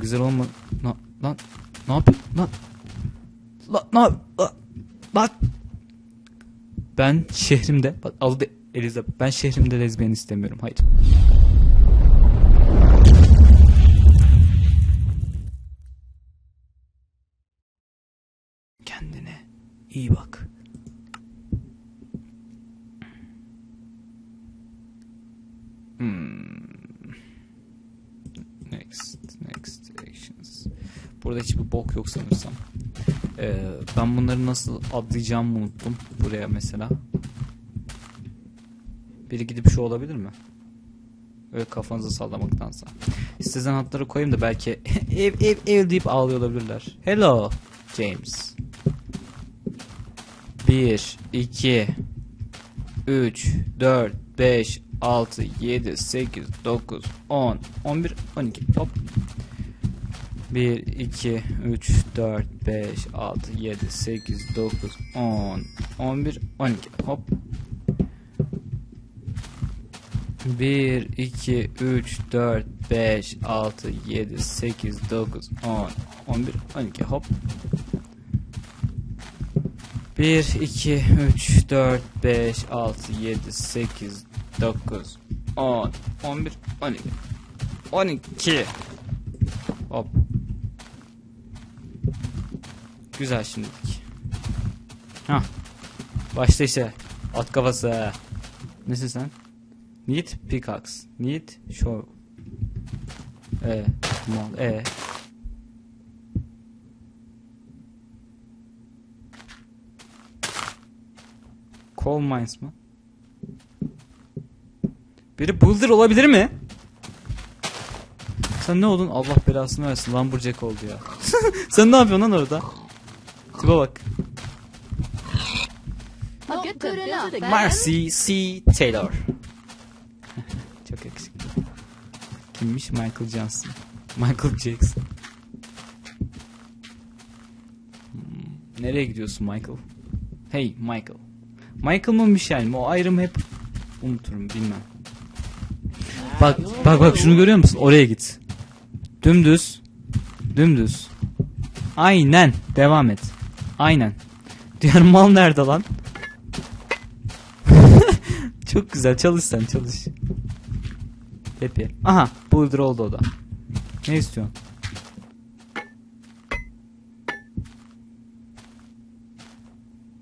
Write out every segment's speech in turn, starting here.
Güzel olma... Na, lan ne yapıyorsun lan? Lan yap- lan, lan. Ben şehrimde... Bak aldı Elizabeth. Ben şehrimde lezbiyen istemiyorum. Hayır. Kendine iyi bak. Hmm. Next, next actions. Burada hiçbir bok sanırsam. Ee, ben bunları nasıl adlayacağımı unuttum. Buraya mesela. Biri gidip şu olabilir mi? Öyle kafanızı sallamaktansa. İstesen hatları koyayım da belki ev ev ev deyip ağlıyor olabilirler. Hello James. 1 2 3 4 5 6 7 8 9 10 11 12 hop 1 2 3 4 5 6 7 8 9 10 11 12 hop. 1 2 3 4 5 6 7 8 9 10 11 12 hop. 1 2 3 4 5 6 7 8 9 10 11 12 12 Hop Güzel şimdilik Ha Başla işte At kafası Nesin sen? Need pickaxe Need show E Mal E Coal mines mı? Biri builder olabilir mi? Sen ne oldun? Allah belasını versin. Lumberjack oldu ya. Sen ne yapıyorsun lan orada? Tipe bak. Marcy C. Taylor. Çok yakışıklı. Kimmiş? Michael Johnson. Michael Jackson. Hmm, Nereye gidiyorsun Michael? Hey Michael. Michael mı Michel mi? O ayrımı hep unuturum bilmem. Bak bak bak şunu görüyor musun? Oraya git. Dümdüz. Dümdüz. Aynen. Devam et. Aynen. Diğer mal nerede lan? Çok güzel. Çalış sen çalış. Happy. Aha. Boulder oldu o da. Ne istiyorsun?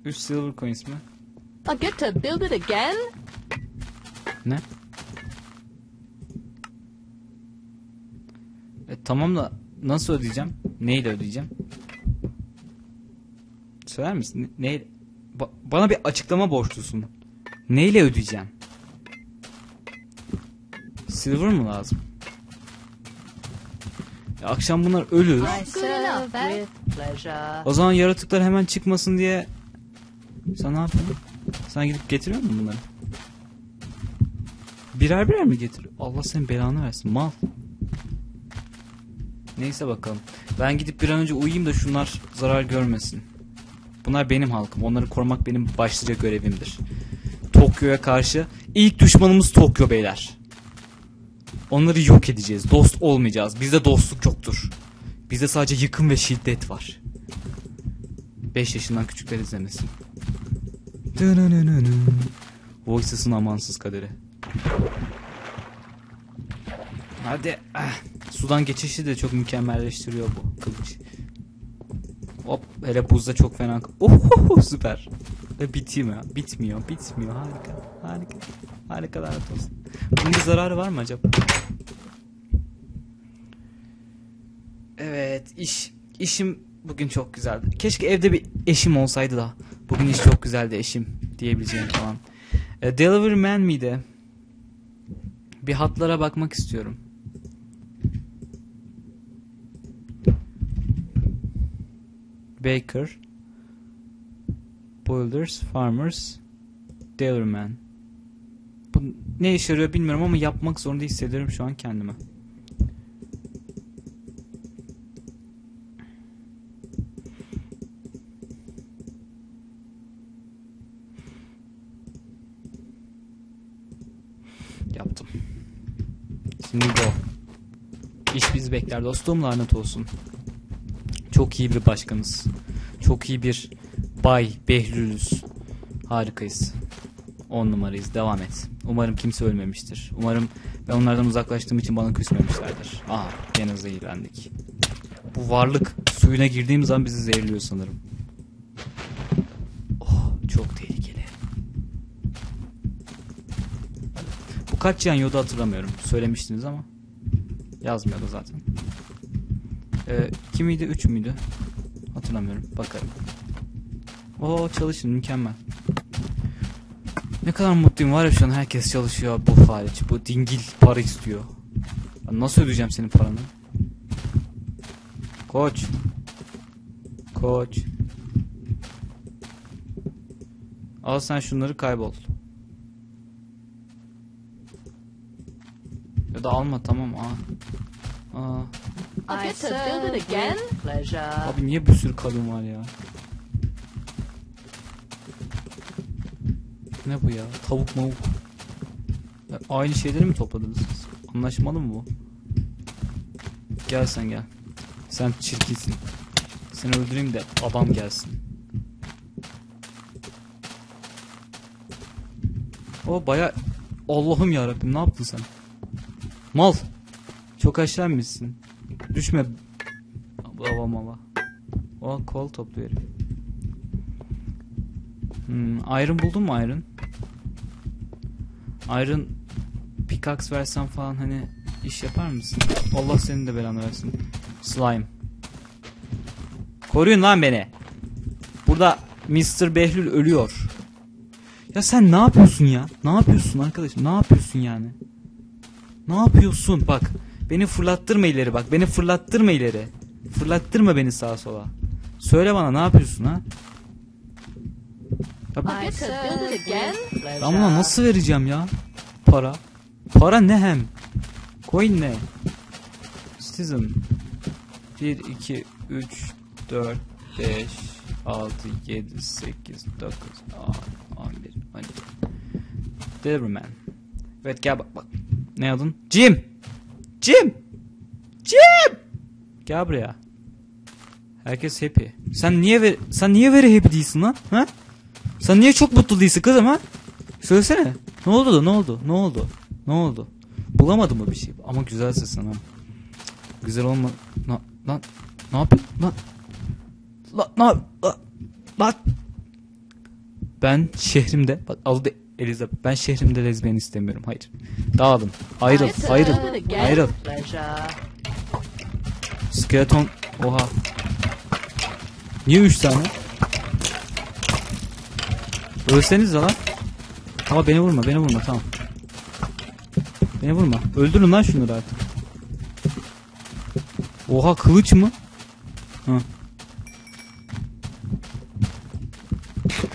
Üç silver coins mi? I get to build it again? Ne? E, tamam da nasıl ödeyeceğim? Neyle ödeyeceğim? Söyler misin? Ne, Ba- bana bir açıklama borçlusun. Neyle ödeyeceğim? Silver mı lazım? Ya akşam bunlar ölür. Pleasure. O zaman yaratıklar hemen çıkmasın diye sen ne yapıyorsun? Sen gidip getiriyor musun bunları? Birer birer mi getiriyor? Allah senin belanı versin mal. Neyse bakalım. Ben gidip bir an önce uyuyayım da şunlar zarar görmesin. Bunlar benim halkım. Onları korumak benim başlıca görevimdir. Tokyo'ya karşı ilk düşmanımız Tokyo beyler. Onları yok edeceğiz. Dost olmayacağız. Bizde dostluk yoktur. Bizde sadece yıkım ve şiddet var. 5 yaşından küçükler izlemesin. Voices'ın amansız kaderi. Hadi. ah. Sudan geçişi de çok mükemmelleştiriyor bu kılıç. Hop hele buzda çok fena. Oh süper. Ve bitiyor ya. Bitmiyor. Bitmiyor. Harika. Harika. Harika lanet olsun. Bunun bir zararı var mı acaba? Evet iş. işim bugün çok güzeldi. Keşke evde bir eşim olsaydı da. Bugün iş çok güzeldi eşim diyebileceğim falan. E, Delivery Man miydi? Bir hatlara bakmak istiyorum. Baker Builders, Farmers Deliveryman Bu ne işe yarıyor bilmiyorum ama yapmak zorunda hissediyorum şu an kendimi. Yaptım. Şimdi go. İş bizi bekler dostum lanet olsun. Çok iyi bir başkanız. Çok iyi bir Bay Behlül'üz. Harikayız. 10 numarayız. Devam et. Umarım kimse ölmemiştir. Umarım ben onlardan uzaklaştığım için bana küsmemişlerdir. Aha gene zehirlendik. Bu varlık suyuna girdiğim zaman bizi zehirliyor sanırım. Oh çok tehlikeli. Bu kaç yan yoda hatırlamıyorum. Söylemiştiniz ama. Yazmıyordu zaten. Ee, 2 miydi 3 müydü? Hatırlamıyorum. Bakarım. Oo çalışın mükemmel. Ne kadar mutluyum var ya şu an herkes çalışıyor bu hariç. Bu dingil para istiyor. Ben nasıl ödeyeceğim senin paranı? Koç. Koç. Al sen şunları kaybol. Ya da alma tamam aa. Aa. I build it again? pleasure. Abi niye bir sürü kadın var ya? Ne bu ya? Tavuk mavuk. Ya aynı şeyleri mi topladınız siz? Anlaşmalı mı bu? Gel sen gel. Sen çirkinsin. Seni öldüreyim de adam gelsin. O baya Allah'ım ya Rabbim ne yaptın sen? Mal. Çok aşağı mısın? Düşme. Baba mala. O kol topluyor herif. Hmm, iron buldun mu iron? Iron pickaxe versen falan hani iş yapar mısın? Allah senin de belanı versin. Slime. Koruyun lan beni. Burada Mr. Behlül ölüyor. Ya sen ne yapıyorsun ya? Ne yapıyorsun arkadaşım? Ne yapıyorsun yani? Ne yapıyorsun? Bak. Beni fırlattırma ileri bak. Beni fırlattırma ileri. Fırlattırma beni sağa sola. Söyle bana ne yapıyorsun ha? Ya ben buna nasıl vereceğim ya? Para. Para ne hem? Coin ne? Citizen. 1, 2, 3, 4, 5, 6, 7, 8, 9, 10, 11, 12. Deliveryman. Evet gel bak bak. Ne adın? Jim! Jim! Jim! Gel buraya. Herkes happy. Sen niye ver sen niye very happy değilsin lan? Ha? Sen niye çok mutlu değilsin kızım ha? Söylesene. Ne oldu da ne oldu? Ne oldu? Ne oldu? Bulamadın mı bir şey? Ama güzel sesin ha. Güzel olma. Na, lan ne yapıyorsun? Lan. Lan lan. Lan. Ben şehrimde bak aldı Elizabeth. Ben şehrimde lezbiyen istemiyorum. Hayır. Dağılın. Ayrıl. Ayrıl. Ayrıl. Skeleton. Oha. Niye üç tane? Ölseniz lan. Ama beni vurma, beni vurma tamam. Beni vurma. Öldürün lan şunları artık. Oha kılıç mı? Ha.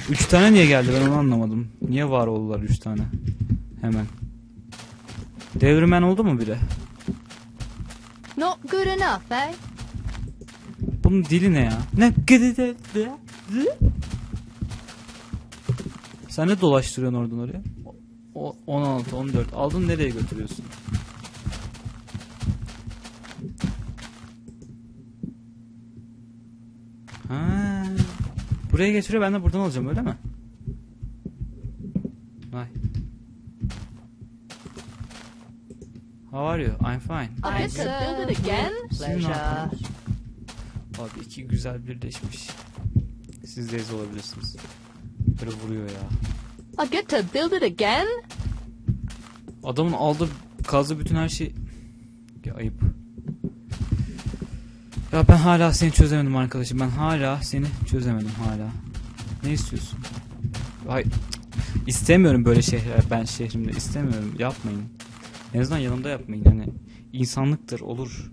Üç tane niye geldi ben onu anlamadım. Niye var oldular üç tane? Hemen. Devrimen oldu mu biri? Not good enough, eh? Bunun dili ne ya? Ne? Sen ne dolaştırıyorsun oradan oraya? O, 16, 14. Aldın nereye götürüyorsun? Ha. Buraya getiriyor ben de buradan alacağım öyle mi? How are you? I'm fine. I get to build it again? Pleasure. Abi iki güzel birleşmiş. Siz de ez olabilirsiniz. Böyle vuruyor ya. I get to build it again? Adamın aldığı kazdığı bütün her şey... Ya ayıp. Ya ben hala seni çözemedim arkadaşım. Ben hala seni çözemedim hala. Ne istiyorsun? Hayır. İstemiyorum böyle şeyler ben şehrimde. istemiyorum. Yapmayın. En azından yanımda yapmayın. Yani insanlıktır olur.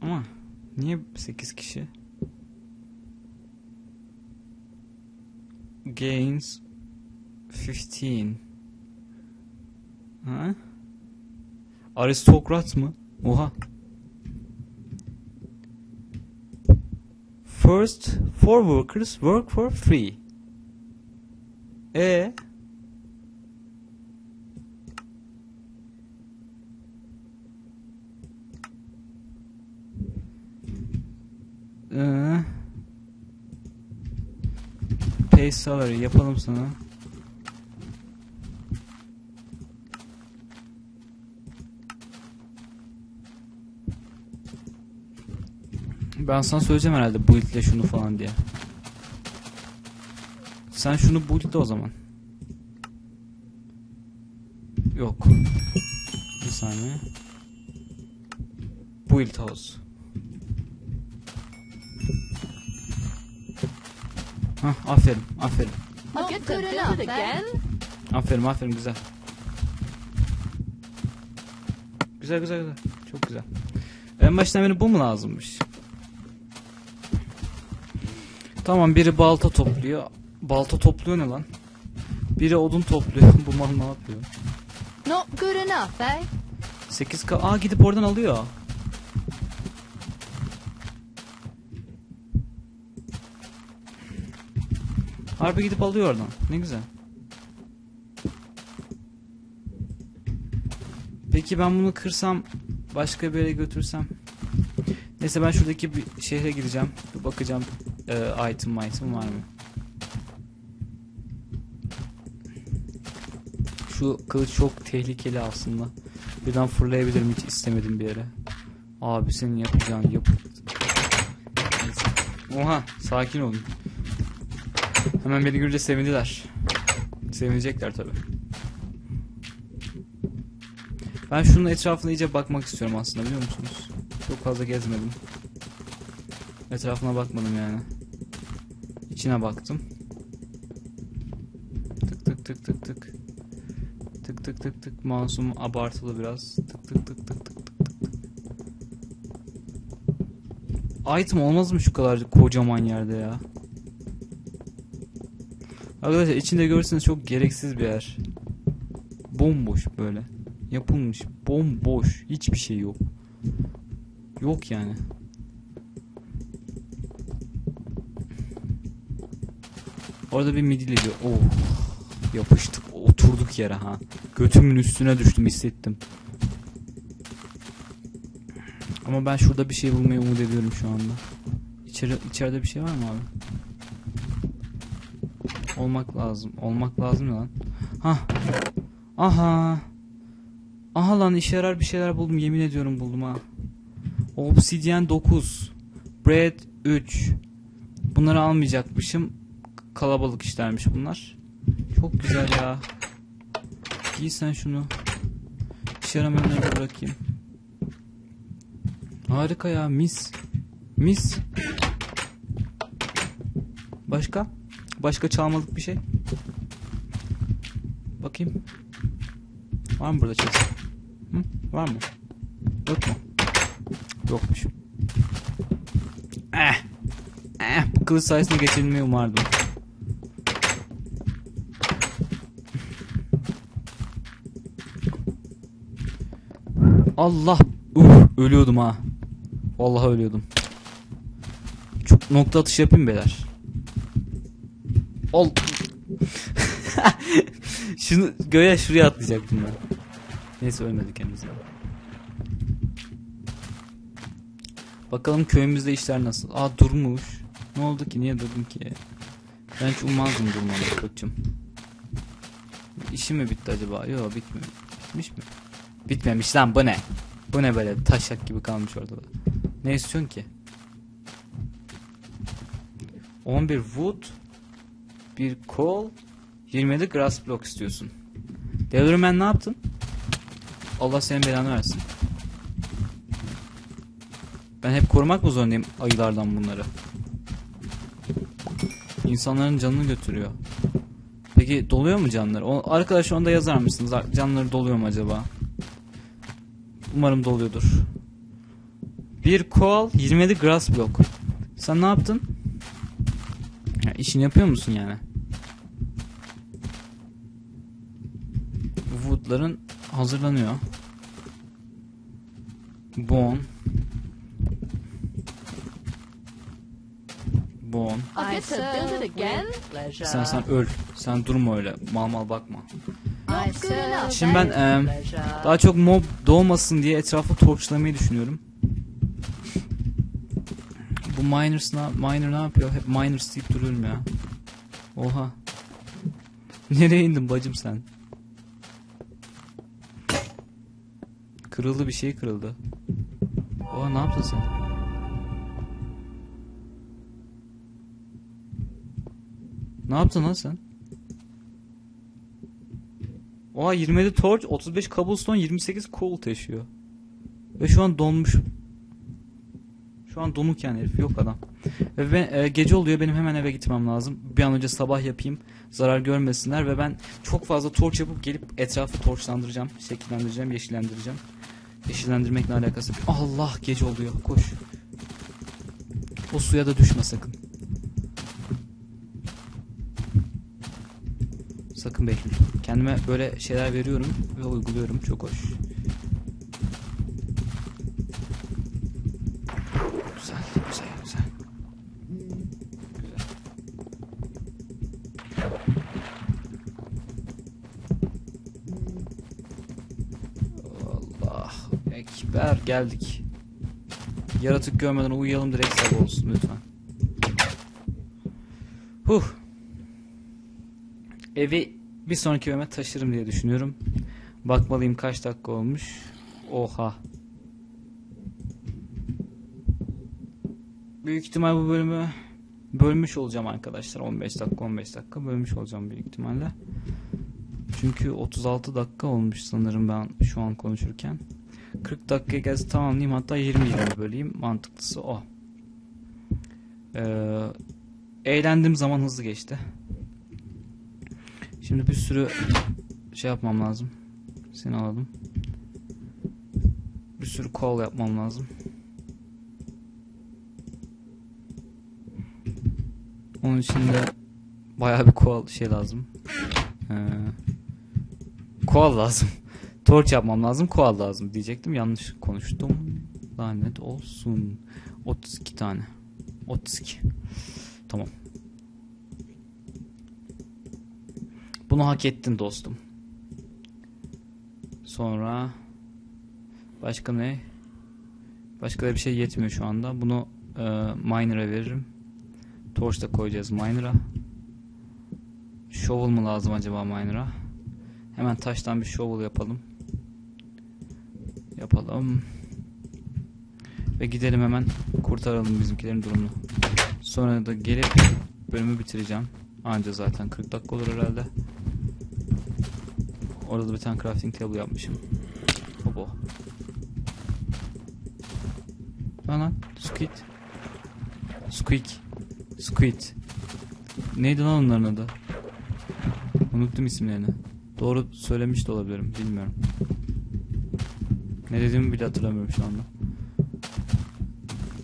Ama niye 8 kişi? Gains 15. Ha? Aristokrat mı? Oha. First, four workers work for free. E pay salary yapalım sana. Ben sana söyleyeceğim herhalde build'le şunu falan diye. Sen şunu build'le o zaman. Yok. Bir saniye. Build house. Hah aferin aferin. Not good enough, then. Aferin aferin güzel. Güzel güzel güzel. Çok güzel. En baştan beri bu mu lazımmış? Tamam biri balta topluyor. Balta topluyor ne lan? Biri odun topluyor. bu mal ne yapıyor? Not good enough, eh? 8K. Aa gidip oradan alıyor. Harbi gidip alıyor oradan. Ne güzel. Peki ben bunu kırsam başka bir yere götürsem. Neyse ben şuradaki bir şehre gideceğim. Bir bakacağım e, item item var mı? Şu kılıç çok tehlikeli aslında. Birden fırlayabilirim hiç istemedim bir yere. Abi senin yapacağın yap. Oha sakin olun. Hemen beni görünce sevindiler. Sevinecekler tabi. Ben şunun etrafına iyice bakmak istiyorum aslında biliyor musunuz? Çok fazla gezmedim. Etrafına bakmadım yani. İçine baktım. Tık tık tık tık tık. Tık tık tık tık. Mouse'um abartılı biraz. Tık tık tık tık tık tık. Item olmaz mı şu kadar kocaman yerde ya? Arkadaşlar içinde görürseniz çok gereksiz bir yer. Bomboş böyle. Yapılmış. Bomboş. Hiçbir şey yok. Yok yani. Orada bir midilli diyor. Oh. Yapıştık. Oturduk yere ha. Götümün üstüne düştüm hissettim. Ama ben şurada bir şey bulmayı umut ediyorum şu anda. İçeri, içeride bir şey var mı abi? Olmak lazım. Olmak lazım lan. Hah. Aha. Aha lan işe yarar bir şeyler buldum. Yemin ediyorum buldum ha. Obsidian 9. Bread 3. Bunları almayacakmışım. Kalabalık işlermiş bunlar. Çok güzel ya. Giy sen şunu. İşe yaramayanları bırakayım. Harika ya mis. Mis. Başka? Başka çalmalık bir şey? Bakayım. Var mı burada chest? Hı? Var mı? Yok mu? Yokmuş. Eh. Eh. Bu kılıç sayesinde geçilmeyi umardım. Allah. Uh, ölüyordum ha. Vallahi ölüyordum. Çok nokta atışı yapayım beyler. Ol. Şunu göğe şuraya atlayacaktım ben. Neyse ölmedik en azından. Bakalım köyümüzde işler nasıl? Aa durmuş. Ne oldu ki? Niye durdum ki? Ben hiç ummazdım durmanı koçum. İşi mi bitti acaba? Yok bitmiyor. Bitmiş mi? Bitmemiş lan bu ne? Bu ne böyle taşak gibi kalmış orada da. Ne istiyorsun ki? 11 wood bir coal 27 grass block istiyorsun. Devrmen ne yaptın? Allah senin belanı versin. Ben hep korumak mı zorundayım ayılardan bunları? İnsanların canını götürüyor. Peki doluyor mu canları? O, arkadaş onda yazar mısınız? Canları doluyor mu acaba? Umarım doluyordur. Bir koal 27 grass block. Sen ne yaptın? Ya, işini yapıyor musun yani? Wood'ların hazırlanıyor. İt again. Sen sen öl. Sen durma öyle. Mal mal bakma. Şimdi ben em, daha çok mob doğmasın diye etrafı torçlamayı düşünüyorum. Bu miners na, miner ne yapıyor? Hep miners deyip duruyorum ya. Oha. Nereye indin bacım sen? Kırıldı bir şey kırıldı. Oha ne yaptın sen? Ne yaptın lan sen? Oha 27 torch, 35 cobblestone, 28 coal taşıyor. Ve şu an donmuş. Şu an donuk yani herif yok adam. Ve ben, e, gece oluyor benim hemen eve gitmem lazım. Bir an önce sabah yapayım. Zarar görmesinler ve ben çok fazla torç yapıp gelip etrafı torçlandıracağım. Şekillendireceğim, yeşillendireceğim. Yeşillendirmek ne alakası? Allah gece oluyor. Koş. O suya da düşme sakın. Sakın Behlül. Kendime böyle şeyler veriyorum ve uyguluyorum. Çok hoş. Güzel, güzel, güzel. Güzel. Allah ekber geldik. Yaratık görmeden uyuyalım direkt sabah olsun lütfen. Huh. Evi bir sonraki bölüme taşırım diye düşünüyorum. Bakmalıyım kaç dakika olmuş. Oha. Büyük ihtimal bu bölümü bölmüş olacağım arkadaşlar. 15 dakika 15 dakika bölmüş olacağım büyük ihtimalle. Çünkü 36 dakika olmuş sanırım ben şu an konuşurken. 40 dakika gelse tamamlayayım hatta 20 20 böleyim. Mantıklısı o. Ee, eğlendiğim zaman hızlı geçti. Şimdi bir sürü şey yapmam lazım. Seni alalım. Bir sürü call yapmam lazım. Onun için de bayağı bir koal şey lazım. Ee, koal lazım. Torch yapmam lazım, koal lazım diyecektim. Yanlış konuştum. Lanet olsun. 32 tane. 32. Tamam. Bunu hak ettin dostum. Sonra başka ne? Başka da bir şey yetmiyor şu anda. Bunu e, miner'a veririm. Torch da koyacağız miner'a. Shovel mu lazım acaba miner'a? Hemen taştan bir shovel yapalım. Yapalım. Ve gidelim hemen kurtaralım bizimkilerin durumunu. Sonra da gelip bölümü bitireceğim. Anca zaten 40 dakika olur herhalde. Orada da bir tane crafting table yapmışım. Hobo. Lan lan. Squid. Squeak. Squid. Neydi lan onların adı? Unuttum isimlerini. Doğru söylemiş de olabilirim. Bilmiyorum. Ne dediğimi bile hatırlamıyorum şu anda.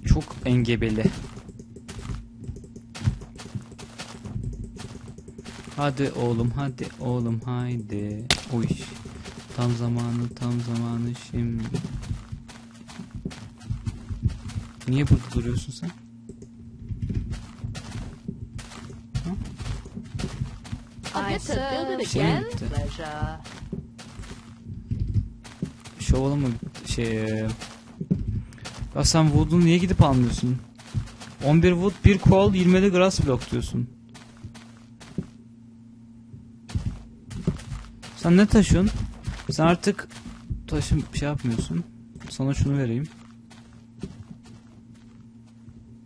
Çok engebeli. Hadi oğlum hadi oğlum haydi. Uy. Tam zamanı tam zamanı şimdi. Niye burada duruyorsun sen? I to build it again? Pleasure. Şovalı mı şey e, Ya sen wood'u niye gidip almıyorsun? 11 wood 1 coal 20 de grass block diyorsun. Sen ne taşıyorsun? Sen artık taşım şey yapmıyorsun. Sana şunu vereyim.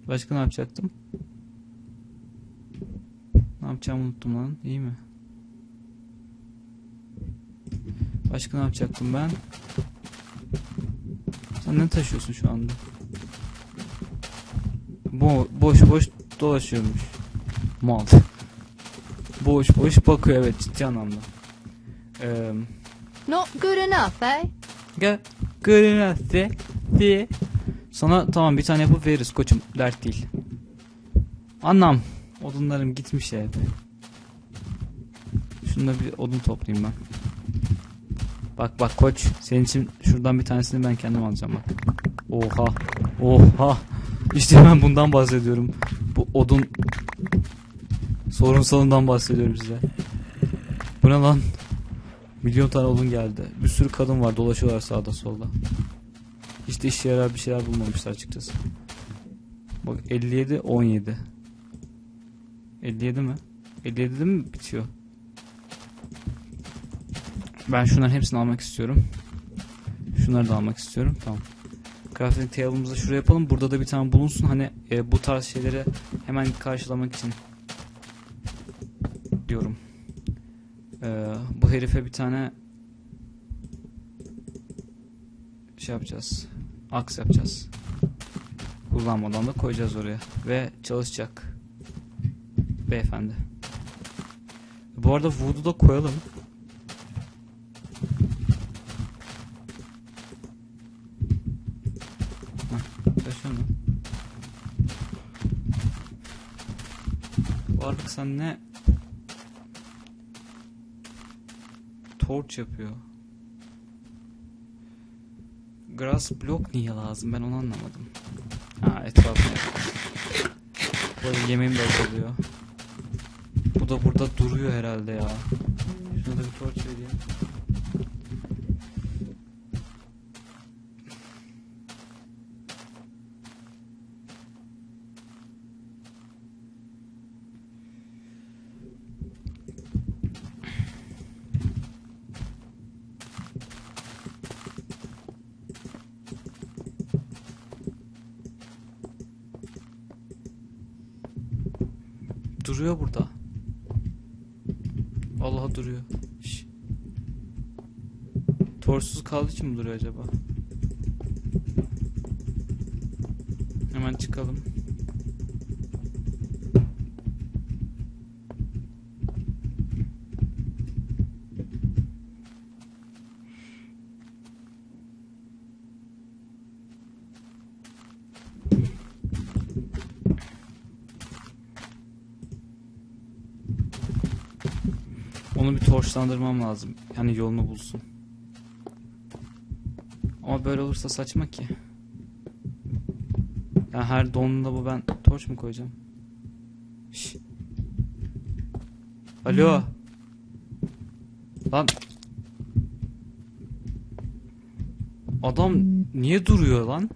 Başka ne yapacaktım? Ne yapacağımı unuttum lan. İyi mi? Başka ne yapacaktım ben? Sen ne taşıyorsun şu anda? Bo boş boş dolaşıyormuş. Mal. boş boş bakıyor evet ciddi anlamda. Eee Not good enough, eh? Gel. Görünürse diye. Sana tamam bir tane yapıp veririz koçum. Dert değil. Anlam. Odunlarım gitmiş ya hep. Şunda bir odun toplayayım ben. Bak bak koç. Senin için şuradan bir tanesini ben kendim alacağım bak. Oha. Oha. İşte ben bundan bahsediyorum. Bu odun sorunsalından bahsediyorum size. Bu ne lan? Milyon tane odun geldi. Bir sürü kadın var dolaşıyorlar sağda solda. De işe yarar bir şeyler bulmamışlar açıkçası. Bak 57 17. 57 mi? 57'de mi bitiyor? Ben şunların hepsini almak istiyorum. Şunları da almak istiyorum. Tamam. Crafting table'ımızı şuraya yapalım. Burada da bir tane bulunsun. Hani e, bu tarz şeyleri hemen karşılamak için diyorum. Ee, bu herife bir tane şey yapacağız. Aks yapacağız. Kullanmadan da koyacağız oraya. Ve çalışacak. Beyefendi. Bu arada Voodoo da koyalım. Sen ne torch yapıyor. Grass block niye lazım ben onu anlamadım. Ha etrafı. Böyle yemeğim de azalıyor. Bu da burada duruyor herhalde ya. Şuna da bir torch vereyim. Duruyor burada. Allah duruyor. Şş. Torsuz kaldığı için mi duruyor acaba? Hemen çıkalım. Onu bir torçlandırmam lazım. Yani yolunu bulsun. Ama böyle olursa saçma ki. Ya her donunda bu ben torç mu koyacağım? Şş. Alo. Lan. Adam niye duruyor lan?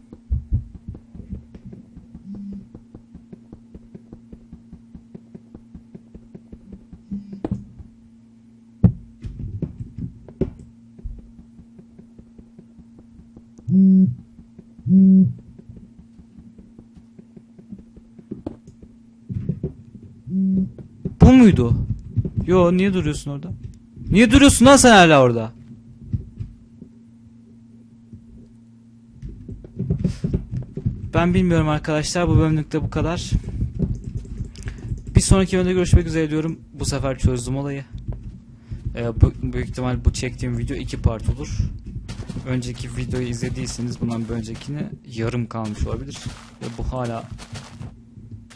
Bu muydu? Yo niye duruyorsun orada? Niye duruyorsun lan sen hala orada? Ben bilmiyorum arkadaşlar. Bu bölümlükte bu kadar. Bir sonraki bölümde görüşmek üzere diyorum. Bu sefer çözdüm olayı. Ee, bu, büyük ihtimal bu çektiğim video iki part olur. Önceki videoyu izlediyseniz bundan bir öncekini yarım kalmış olabilir. Ve bu hala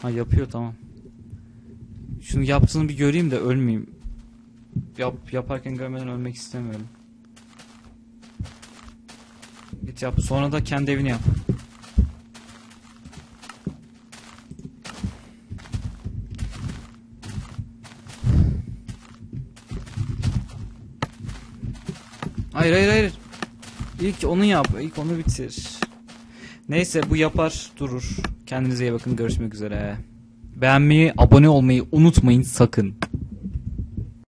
ha yapıyor tamam. Şunu yaptığını bir göreyim de ölmeyeyim. Yap, yaparken görmeden ölmek istemiyorum. Git yap. Sonra da kendi evini yap. Hayır hayır hayır. İlk onu yap. İlk onu bitir. Neyse bu yapar durur. Kendinize iyi bakın. Görüşmek üzere. Beğenmeyi, abone olmayı unutmayın sakın.